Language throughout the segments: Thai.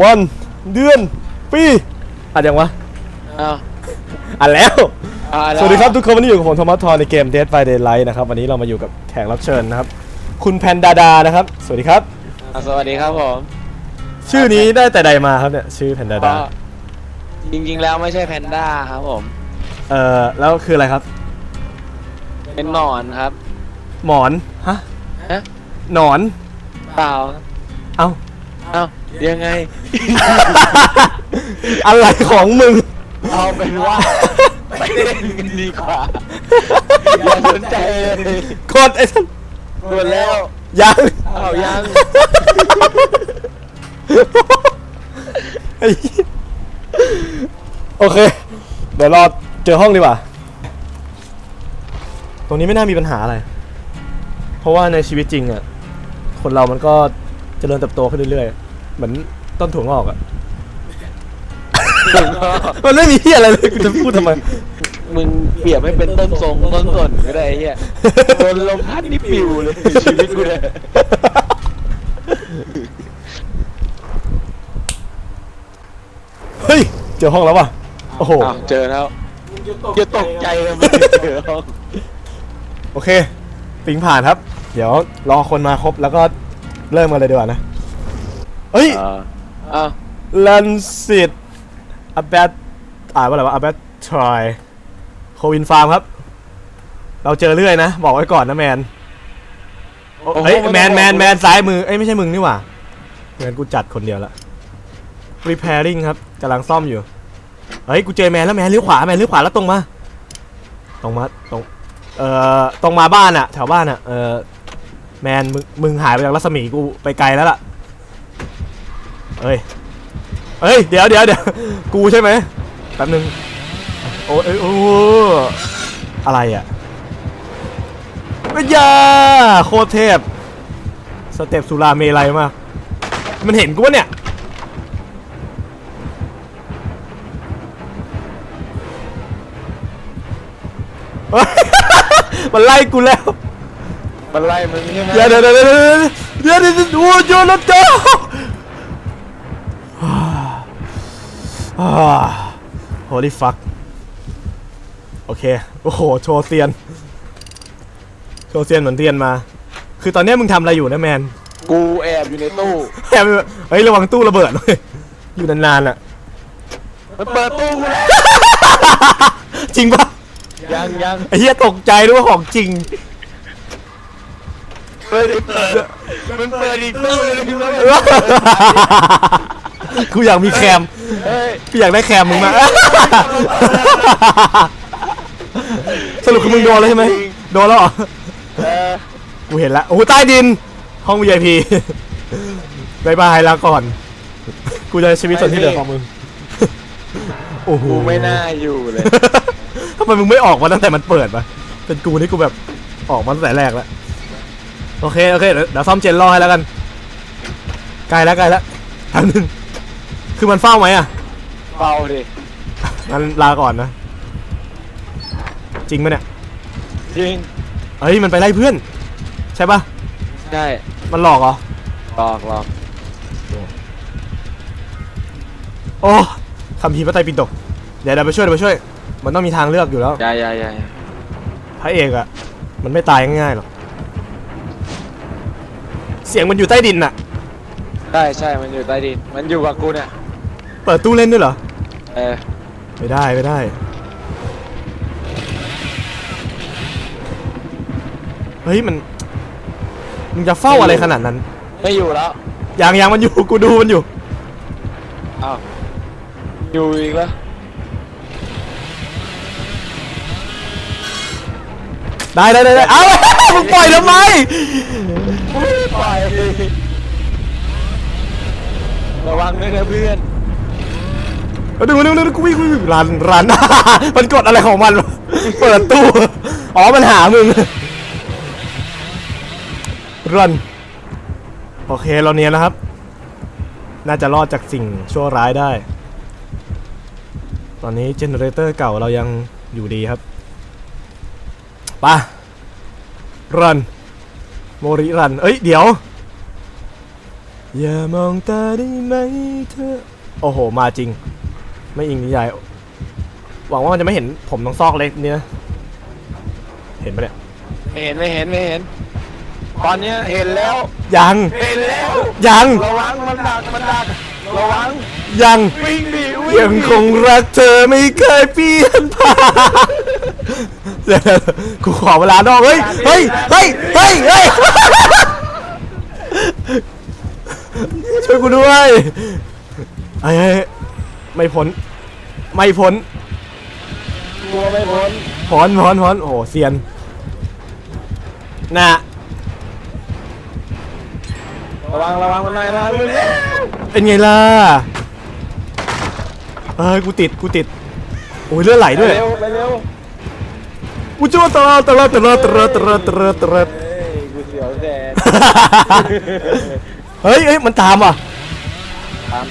วัน เดือน ปีอะยังวะอ้าวอะแล้ว อ่าแล้ สวัสดีครับทุกคนวันนี้อยู่กับผมโทมัสทอนในเกม Dead by Daylight นะครับ วันนี้เรามาอยู่กับแขกรับเชิญนะครับ คุณแพนดาดานะครับ สวัสดีครับ อ่าสวัสดีครับผมชื่อนี้ได้แต่ใดมาครับเนี่ยชื่อแพนดาดาก็จริงๆแล้วไม่ใช่แพนด้าครับผม เอ่อแล้วคืออะไรครับ เป็นหนอนครับ หมอนฮะฮะ หนอนเปล่าเอ้าเอ้า ยังไง อะไรของมึง เอาเป็นว่าไปเล่นกันดีกว่าอย่าสนใจเลยกดไอ้ท่านหมดแล้วยังเอายังไอ้เหี้ยโอเค เดี๋ยวรอเจอห้องดีกว่า ตรงนี้ไม่น่ามีปัญหาอะไร เพราะว่าในชีวิตจริงอะ คนเรามันก็เจริญเติบโตขึ้นเรื่อยๆ เหมือนต้นถั่วงอกอะมันไม่มีเฮียอะไรเลยกูจะพูดทำไม มึงเปรียบให้เป็นต้นทรงต้นต้นก็ได้ไอ้เฮียโดนลมพัดนี่ปิวเลยชีวิตกูเลยเฮ้ย เจอห้องแล้วว่ะ โอ้โห อ้าวเจอแล้วจะตกใจเลยมึงเจอห้องโอเคปิงผ่านครับ เดี๋ยวรอคนมาครบแล้วก็เริ่มกันเลยดีกว่านะ เฮ้ยอ่าอ้าวลันสิตอาแบทอ่านว่าอะไรวะอาแบททรอยโควินฟาร์มครับ เราเจอเรื่อยนะ บอกไว้ก่อนนะแมนเฮ้ยแมนแมนแมนซ้ายมือเอ้ยไม่ใช่มึงนี่หว่าแมนกูจัดคนเดียวละ repairing ครับกำลังซ่อมอยู่ เฮ้ยกูเจอแมนแล้วแมนเลี้ยวขวาแมนเลี้ยวขวาแล้วตรงมา ตรงมาตรง เอ่อตรงมาบ้านอะแถวบ้านอะเอ่อแมนมึงมึงหายไปจากรัศมีกูไปไกลแล้วล่ะ เฮ้ยเฮ้ย เดี๋ยวเดี๋ยวเดี๋ยวกูใช่ไหมแป๊บนึง โอ้ยเอ้ยโอ้อะไรอะวิญญาโคตรเทพ สเต็ปสุราเมลัยมาก มันเห็นกูวะเนี่ยเฮ้ยมันไล่กูแล้ว มันไล่มึงใช่ไหมเดี๋ยวเดี๋ยวเดี๋ยวเดี๋ยวเดี๋ยวเดี๋ยวเดี๋ยวโอ้ยโยนรถจ้า โฮลี่ฟักโอเค โอ้โห โชว์เซียน โชว์เซียนเหมือนเทียนมา คือตอนเนี้ยมึงทำอะไรอยู่นะแมนกูแอบอยู่ในตู้แอบไปแบบเฮ้ยระวังตู้ระเบิดเลยอยู่นานๆอะ มันเปิดตู้กูแล้วจริงปะยังยังไอ้เหี้ยตกใจด้วยว่าของจริง เปิดเปิดมันเปิดอีกตู้เลยนะ กูอยากมีแคมเฮ้ยพี่อยากได้แคมมึงมา สรุปคือมึงโดนแล้วใช่ไหมโดนแล้วเหรอ เออกูเห็นแล้วโอ้โหใต้ดิน ห้อง VIP บายบายลาก่อน กูจะใช้ชีวิตส่วนที่เหลือของมึง โอ้โห กูไม่น่าอยู่เลยทำไมมึงไม่ออกมาตั้งแต่มันเปิดปะเป็นกูนี่กูแบบออกมาตั้งแต่แรกแล้ว โอเค โอเค เดี๋ยวเดี๋ยวซ่อมเจนรอให้แล้วกันใกล้แล้วใกล้แล้วทางนึง คือมันเฝ้าไหมอะเบาดิงั้นลาก่อนนะ จริงไหมเนี่ยจริงเฮ้ยมันไปไล่เพื่อน ใช่ปะใช่มันหลอกเหรอ หลอกหลอกโอ้คำพีร์พระไตรปิฎกเดี๋ยวเดี๋ยวไปช่วยเดี๋ยวไปช่วย มันต้องมีทางเลือกอยู่แล้ว อย่าอย่าอย่าพระเอกอะมันไม่ตายง่ายๆหรอก เสียงมันอยู่ใต้ดินน่ะ ใช่ใช่มันอยู่ใต้ดิน มันอยู่กับกูเนี่ย เปิดตู้เล่นด้วยเหรอ เออไม่ได้ไม่ได้ เฮ้ยมันมึงจะเฝ้าอะไรขนาดนั้น ไม่อยู่แล้วยังยังมันอยู่ กูดูมันอยู่ อ้าวอยู่อีกแล้วได้ได้ได้ได้เอา มึงปล่อยทำไม ปล่อยระวังด้วยนะเพื่อน เอาดูดูดูดูกูวิ่งกูวิ่งรันรัน มันกดอะไรของมันวะเปิดตู้ อ๋อ มันหามึง รัน โอเค เราเนียนแล้วครับ น่าจะรอดจากสิ่งชั่วร้ายได้ ตอนนี้เจเนเรเตอร์เก่าเรายังอยู่ดีครับไปะรัน โมริรัน เอ้ย เดี๋ยว อย่ามองตาได้ไหมเธอ โอ้โห มาจริง ไม่อิงนิยาย หวังว่ามันจะไม่เห็นผมตรงซอกเล็กนี้นะเห็นปะเนี่ย ไม่เห็นไม่เห็นไม่เห็น ตอนเนี้ยเห็นแล้ว ยัง เห็นแล้ว ยัง ระวังมันดักมันดักระวังยัง วิ่งดิวิ่ยังคงรักเธอไม่เคยเปลี่ยนผ่านเดี๋ยวกูขอเวลานอกเฮ้ย เฮ้ย เฮ้ย เฮ้ย เฮ้ย ช่วยกูด้วยไอ้ยเฮ้ย ไม่พ้น ไม่พ้นกลัวไม่พ้นพ้นพ้นพ้นโอ้โหเซียนน่ะระวังระวังมันหน่อยนะมึงเนี่ยเป็นไงล่ะเอ้ยกูติดกูติดโอ้ยเลือดไหลด้วย เร็วไปเร็วกูจ้วตลอดตลอดตลอดตลอดตลอดตลอดตลอดเฮ้ยกูเสียวแดดเฮ้ยเฮ้ยมันตามว่ะตาม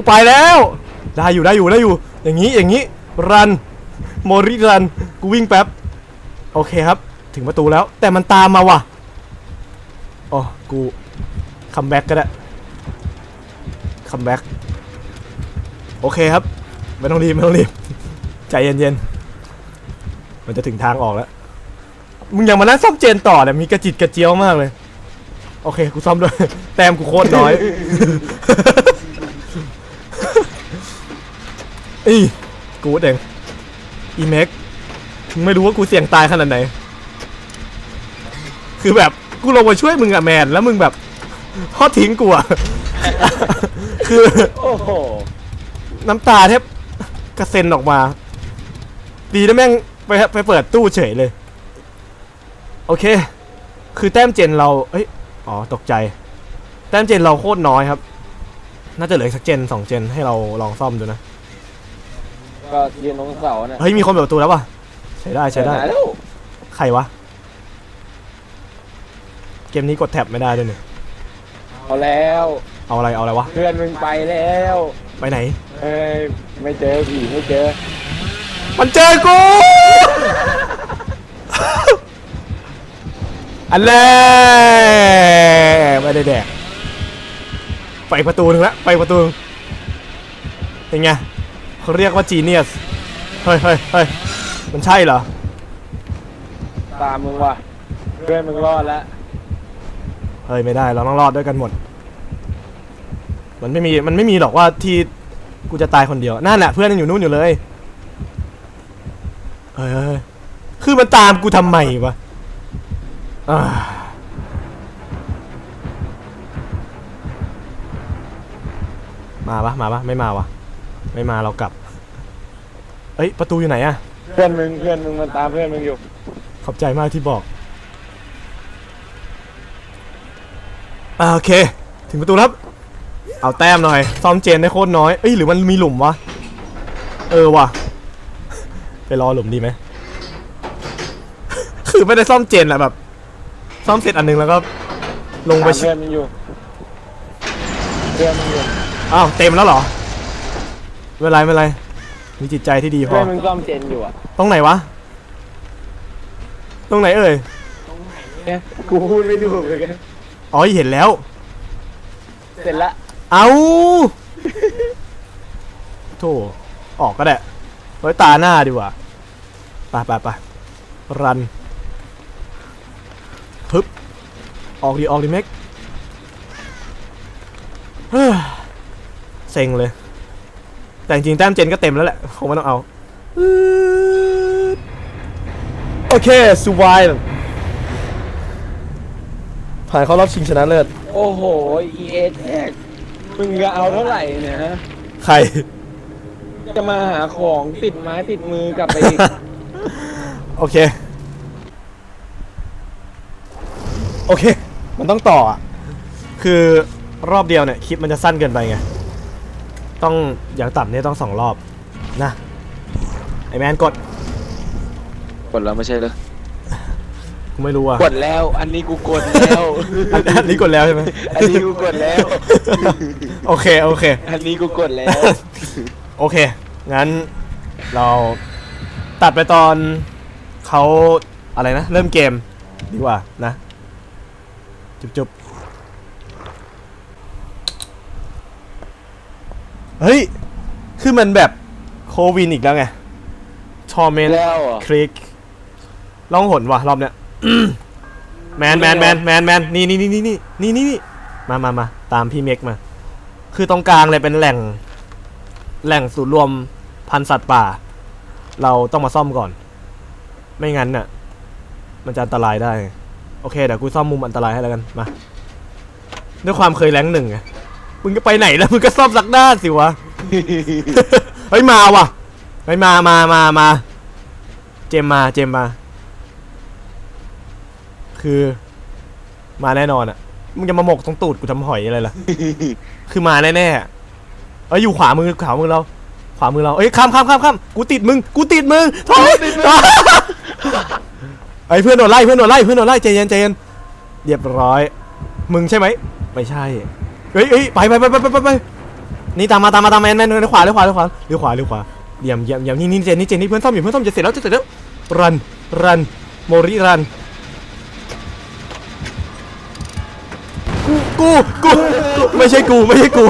กูไปแล้ว ได้อยู่ได้อยู่ได้อยู่ อย่างนี้อย่างนี้ รันโมริรัน กูวิ่งแป๊บ โอเคครับ ถึงประตูแล้ว แต่มันตามมาว่ะอ๋อกูคัมแบ็กก็ได้คัมแบ็กโอเคครับ ไม่ต้องรีบไม่ต้องรีบ ใจเย็นๆ มันจะถึงทางออกแล้ว มึงอยังมานั่งซ่อมเจนต่อเนี่ยมีกระจิตกระเจียวมากเลย โอเค กูซ่อมด้วย แต้มกูโคตรน้อย อีกูเองอีเม็กมึงไม่รู้ว่ากูเสี่ยงตายขนาดไหน คือแบบกูลงมาช่วยมึงอะแมน แล้วมึงแบบทอดทิ้งกูอะ คือโอ้โห น้ำตาแทบกระเซ็นออกมา ดีนะแม่งไปไปเปิดตู้เฉยเลย โอเค คือแต้มเจนเรา เอ้ย อ๋อ ตกใจ แต้มเจนเราโคตรน้อยครับ น่าจะเหลืออีกสักเจนสองเจนให้เราลองซ่อมดูนะ ก็ยืนตรงเสาเนี่ยเฮ้ยมีคนเปิดประตูแล้วว่ะใช้ได้ใช้ได้หนแล้วใครวะ เกมนี้กดแท็บไม่ได้ด้วยเนี่ยเอาแล้วเอาอะไรเอาอะไรวะ เพื่อนมึงไปแล้วไปไหน เอ้ยไม่เจอผีไม่เจอมันเจอกู อันแรกไม่ได้แดก ไปประตูหนึงละไปประตูหนึ่งเป็นไง เขาเรียกว่าจีเนียส เฮ้ยเฮ้ยเฮ้ยมันใช่เหรอ ตามมึงว่ะเพื่อนมึงรอดแล้วเฮ้ยไม่ได้เราต้องรอดด้วยกันหมด มันไม่มีมันไม่มีหรอกว่าที่กูจะตายคนเดียว นั่นแหละเพื่อนยังอยู่นู่นอยู่เลย เฮ้ยเฮ้ยเฮ้ยคือมันตามกูทำไมวะอ่ามาปะมาปะไม่มาวะ ไม่มาเรากลับ เอ้ย ประตูอยู่ไหนอะเพื่อนมึงเพื่อนมึงมันตามเพื่อนมึงอยู่ขอบใจมากที่บอกอ่าโอเค ถึงประตูแล้วครับเอาแต้มหน่อยซ่อมเจนได้โคตรน้อย เอ้ยหรือมันมีหลุมวะ เออว่ะ ไปรอหลุมดีไหม คือไม่ได้ซ่อมเจนอะแบบ ซ่อมเสร็จอันหนึงแล้วก็ ลงไปตามชิเพื่อนมึงอยู่ เพื่อนมึงอยู่ อ้าวเต็มแล้วเหรอ ไม่เป็นไรไม่เป็นไร มีจิตใจที่ดีพเพื่ออนมึงซ่อมเจนอยู่อะตรงไหนวะ ตรงไหนเอ่ย เนี่ยกูพูดไม่ถูกเลยกันอ๋อเห็นแล้ว เสร็จละเอาโธ่ออกก็ได้ไว้ตาหน้าดีกว่าไปไปไปรันพึบออกดีออกดีเม็กเฮ้ยเซ็งเลย แต่จริงๆแต้มเจนก็เต็มแล้วแหละคงไม่ต้องเอาอืดโอเคสุวายผ่านเข้ารอบชิงชนะเลิศโอ้โห EA แท็กมึงจะเอาเท่าไหร่เนี่ยฮะใคร จะมาหาของติดไม้ติดมือกลับไปอีก โอเค โอเค มันต้องต่ออะ คือรอบเดียวเนี่ย คลิปมันจะสั้นเกินไปไง ต้องอย่างต่ำเนี่ยต้องสองรอบนะไอแมนกดกดแล้วไม่ใช่เหรอกูไม่รู้อะกดแล้ว อันนี้กูกดแล้ว อันอันนี้กดแล้วใช่ไหมอันนี้กูกดแล้ว โอเคโอเค อันนี้กูกดแล้ว โอเค งั้นเราตัดไปตอนเขาอะไรนะ เริ่มเกมดีกว่านะ จุบจุบ เฮ้ย คือมันแบบโควินอีกแล้วไงชอเมนแล้วเหรอ คลิกลองหนว่ะรอบเนี้ย แมนแมนแมนแมนแมนนี่นี่นี่นี่นี่นี่นี่นี่มามามาตามพี่เมกมา คือตรงกลางเลยเป็นแหล่ง แหล่งศูนย์รวมพันธุ์สัตว์ป่า เราต้องมาซ่อมก่อน ไม่งั้นน่ะ มันจะอันตรายได้ โอเคเดี๋ยวกูซ่อมมุมอันตรายให้แล้วกัน มา ด้วยความเคยแรงค์หนึ่งไง มึงก็ไปไหนแล้วมึงก็ซ่อมสักด้านสิวะ เฮ้ยมาว่ะเฮ้ยมามามามา เจมมาเจมมา คือ มาแน่นอนอะ มึงจะมาหมกตรงตูดกูทำหอยอะไรล่ะ คือมาแน่ๆอะเอ้ยอยู่ขวามือขวามือเรา ขวามือเรา เอ้ยข้ามข้ามข้ามข้ามกูติดมึง กูติดมึงถอยไอ้ยเพื่อนโดนไล่เพื่อนโดนไล่เพื่อนโดนไล่ใจเย็นใจเย็นเรียบร้อย มึงใช่ไหมไม่ใช่ เฮ้ยเฮ้ยไปไปไปไปไปไปไปนี่ตามมาตามมาตามมาแมนแมนเลี้ยวขวาเลี้ยวขวาเลี้ยวขวาเลี้ยวขวาเลี้ยวขวาเยี่ยมเยี่ยมเยี่ยมนี่นี่เจนนี่เจนนี่เพื่อนซ่อมอยู่เพื่อนซ่อมจะเสร็จแล้วจะเสร็จแล้วรันรันโมริรันกูกูกูไม่ใช่กูไม่ใช่กู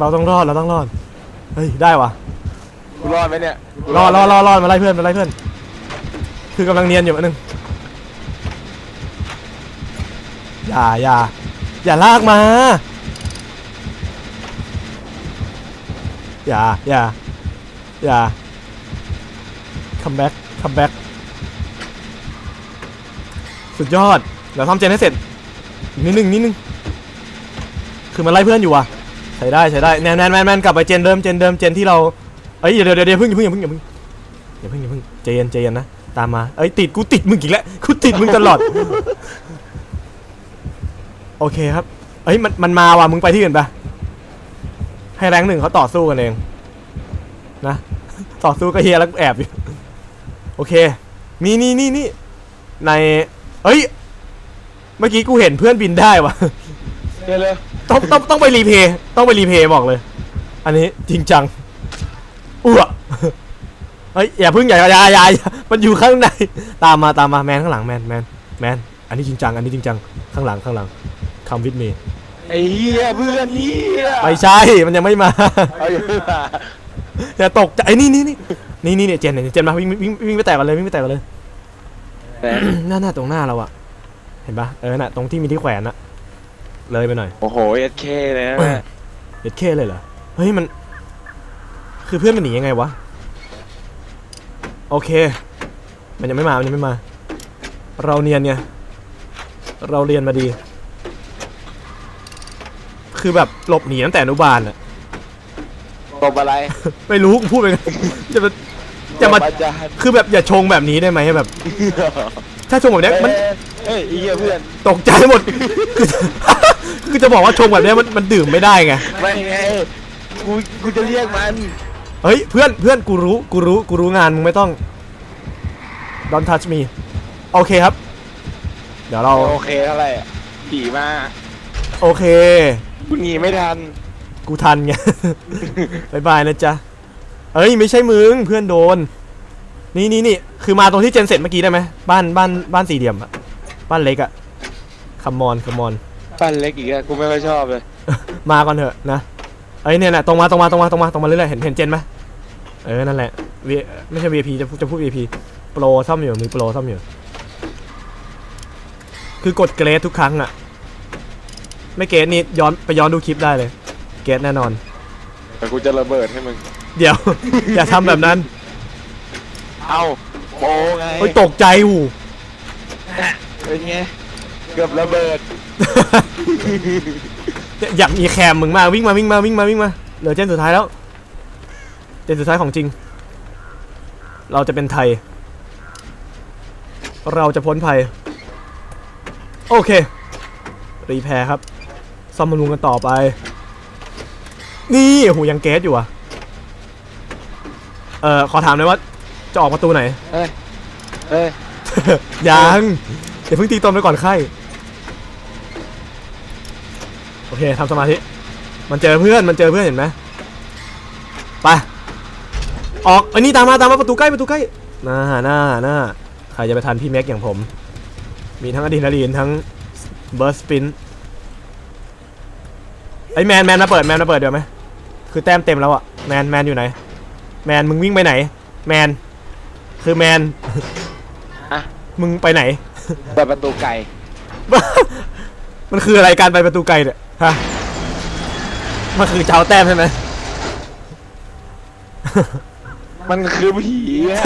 เราต้องรอดเราต้องรอดเฮ้ยได้วะกูรอดไหมเนี่ยรอดรอดรอดรอดมาไล่เพื่อนมาไล่เพื่อน คือกำลังเนียนอยู่อันนึงอย่าอย่า อย่าลากมา อย่า อย่า อย่า คัมแบ็กคัมแบ็กสุดยอด เดี๋ยวทำเจนให้เสร็จ นิดนึง นิดนึง คือมันไล่เพื่อนอยู่ว่ะ ใช้ได้ ใช้ได้ แนนแนนแมนแมนกลับไปเจนเดิม เจนเดิม เจนที่เรา เอ้ย เดี๋ยวเดี๋ยวเดี๋ยวเพิ่งอย่าเพิ่งอย่าเพิ่งอย่าเพิ่งอย่าเพิ่งอย่าเพิ่งใจนใจนนะ ตามมา เอ้ย ติด กูติดมึงอีกแล้ว กูติดมึงตลอด โอเคครับเอ้ยมันมันมาว่ะมึงไปที่อื่นไปให้แรงค์หนึ่งเขาต่อสู้กันเอง นะ ต่อสู้ก็เฮียแล้วกูแอบอยู่โอเคนี่นี่นี่นี่ในเอ้ย เมื่อกี้กูเห็นเพื่อนบินได้ว่ะ เดี๋ยวเลยต้องต้องต้องไปรีเพย์ต้องไปรีเพย์บอกเลย อันนี้จริงจังอ้วเฮ้ยอย่าเพึ่งอย่าอย่าอย่าอย่ามันอยู่ข้างใน ตามมาตามมาแมนข้างหลังแมนแมนแมนอันนี้จริงจัง อันนี้จริงจัง ข้างหลังข้างหลัง คำวิดเมไอ้เหี้ยเพื่อนเหี้ยไม่ใช่มันยังไม่มา เอาอยู่ไม่มาอย่าตกใจไอ้นี่นี่นี่นี่นี่เนี่ยเจนเนี่ยเจนมาวิ่งวิ่งวิ่งไปแตกกันเลยวิ่งไปแตกกันเลยแต่หน้าหน้าตรงหน้าเราอะเห็นปะเออน่ะตรงที่มีที่แขวนอะเลยไปหน่อย โอ้โหเอสเคเลยนะเนี่ยเด็ดเคเลยเหรอ เฮ้ยมัน คือเพื่อนมันหนียังไงวะ โอเค มันยังไม่มา มันยังไม่มา เราเนียนไงเราเรียนมาดี คือแบบหลบหนีตั้งแต่อนุบาลอะตบอะไรไม่รู้กูพูดไปกันจะมาจะมาตบอาจารย์คือแบบอย่าชงแบบนี้ได้ไหมแบบ ถ้าชงแบบเนี้ยมัน เฮ้ยไอ้เหี้ยเพื่อนตกใจหมด คือคือจะบอกว่าชงแบบเนี้ยมันมันดื่มไม่ได้ไง ไม่ไงกูกูจะเรียกมันเฮ้ยเพื่อนเพื่อนกูรู้กูรู้กูรู้งานมึงไม่ต้อง don't touch me โอเคครับ เดี๋ยวเราโอเคเท่าไหร่อะผีมาโอเคกู หนีไม่ทัน กูทันไง บายบายนะจ๊ะ เอ้ยไม่ใช่มึงเพื่อนโดน นี่นี่นี่คือมาตรงที่เจนเสร็จเมื่อกี้ได้ไหมบ้านบ้านบ้านสี่เหลี่ยมอะบ้านเล็กอะคัมมอนคัมมอน ปั้นเล็กอีกอะกูไม่ค่อยชอบเลย มาก่อนเถอะนะ เอ้ยเนี่ยนะตรงมาตรงมาตรงมาตรงมาตรงมาเรื่อยๆเห็นเห็นเจนไหมเออนั่นแหละ V ไม่ใช่ VIP จะพูดจะพูด VIP โปรซ่อมอยู่มือโปรซ่อมอยู่ คือกดเกรดทุกครั้งอะ ไม่เกรดนี่ย้อนไปย้อนดูคลิปได้เลย เกรดแน่นอน แต่กูจะระเบิดให้มึง เดี๋ยว อย่าทำแบบนั้นเอาโปไงโอ้ยตกใจหูเป็นไง เกือบระเบิด อยากมีแคมมึงมากวิ่งมาวิ่งมาวิ่งมาวิ่งมาเหลือเจนสุดท้ายแล้ว เจนสุดท้ายของจริง เราจะเป็นไทย เราจะพ้นภัย โอเค รีแพร์ครับ ซ่อมบำรุงกันต่อไป นี่โอ้โหยังเกสอยู่อะ เอ่อ ขอถามหน่อยว่า จะออกประตูไหนเฮ้ยเฮ้ย ยังอย่าเพิ่งตีตนไปก่อนไข้ โอเคทำสมาธิ มันเจอเพื่อน มันเจอเพื่อนเห็นไหมไป ออกไอ้ยนี่ตามมาตามมาประตูใกล้ประตูใกล้หน้าหน้าหน้าใครจะไปทันพี่แม็กอย่างผม มีทั้งอะดรีนาลีนทั้งเบิร์สปิน ไอ้แมนแมนมาเปิดแมนมาเปิดเดี๋ยวไหมคือแต้มเต็มแล้วอะแมนแมนอยู่ไหน แมนมึงวิ่งไปไหน แมน คือแมนอะ มึงไปไหน เปิดประตูไก่มันคืออะไรการไปประตูไกลเนี่ยฮะมันคือเจ้าแต้มใช่ไหม มันคือผีอะ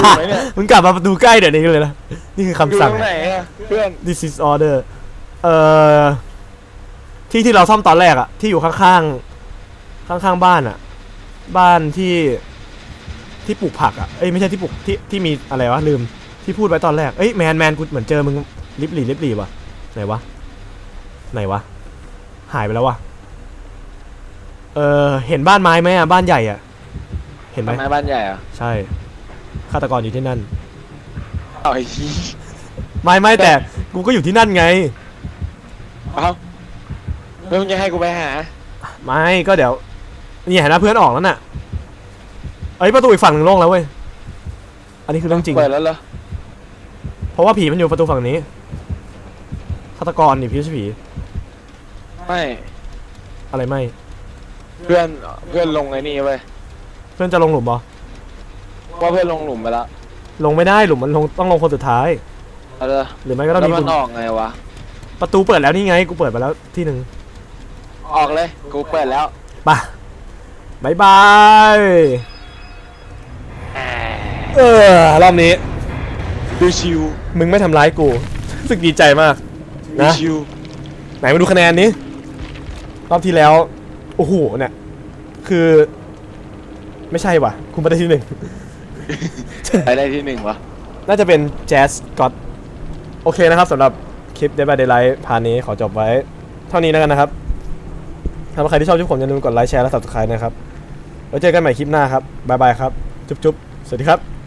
อยู่ไหมเนี่ยมึงกลับมาประตูใกล้เดี๋ยวนี้เลยนะนี่คืออยู่คำสั่งตรงไหนอะเพื่อน This is order เอ่อ ที่ที่เราซ่อมตอนแรกอะที่อยู่ข้างๆข้างๆบ้านอะบ้านที่ที่ปลูกผักอะเอ้ยไม่ใช่ที่ปลูกที่ที่มีอะไรวะลืมที่พูดไว้ตอนแรกเอ้ยแมนแมนกูเหมือนเจอมึงลิบหลีลิบหลีวะไหนวะไหนวะหายไปแล้ววะเออเห็นบ้านไม้ไหมอะบ้านใหญ่อะเห็นไหมทำไมบ้านใหญ่อะใช่ฆาตกรอยู่ที่นั่นเอาไอ้ชี้ไม่ไม่แต่กูก็อยู่ที่นั่นไง เอา แล้วมึงจะให้กูไปหา ไม่ก็เดี๋ยวนี่เห็นนะเพื่อนออกแล้วน่ะเอ้ยประตูอีกฝั่งหนึ่งโล่งแล้วเว้ยอันนี้คือเรื่องจริง เปิดแล้วเหรอ เพราะว่าผีมันอยู่ประตูฝั่งนี้ฆาตกรนี่พี่ใช่ผีไม่ อะไรไม่ เพื่อน เพื่อนลงไอ้นี่ไปเพื่อนจะลงหลุมบอว่าเพื่อนลงหลุมไปแล้วลงไม่ได้หลุมมันลงต้องลงคนสุดท้าย เอาเลยหรือไม่ก็ต้แล้องวมีมักุนญออกไงวะ ประตูเปิดแล้วนี่ไงกูเปิดไปแล้วที่หนึ่ง ออกเลย กูเปิดแล้วไปบายบาย เออ รอบนี้ ดูชิวมึงไม่ทำร้ายกูรู้สึกดีใจมาก ดูนะ ชิวไหนมาดูคะแนนนี้ รอบที่แล้ว โอ้โห เนี่ย คือ ไม่ใช่ว่ะ คุณไม่ได้ที่หนึ่ง ไปได้ที่หนึ่งวะ น่าจะเป็นแจ๊สก็อตโอเคนะครับสำหรับคลิป Day by Daylight พาร์ทนี้ขอจบไว้ เท่านี้แล้วกันนะครับ ถ้าใครที่ชอบคลิปผมอย่าลืมกดไลค์แชร์และ subscribe นะครับไว้เจอกันใหม่คลิปหน้าครับ บ๊ายบายครับ จุ๊บๆ สวัสดีครับ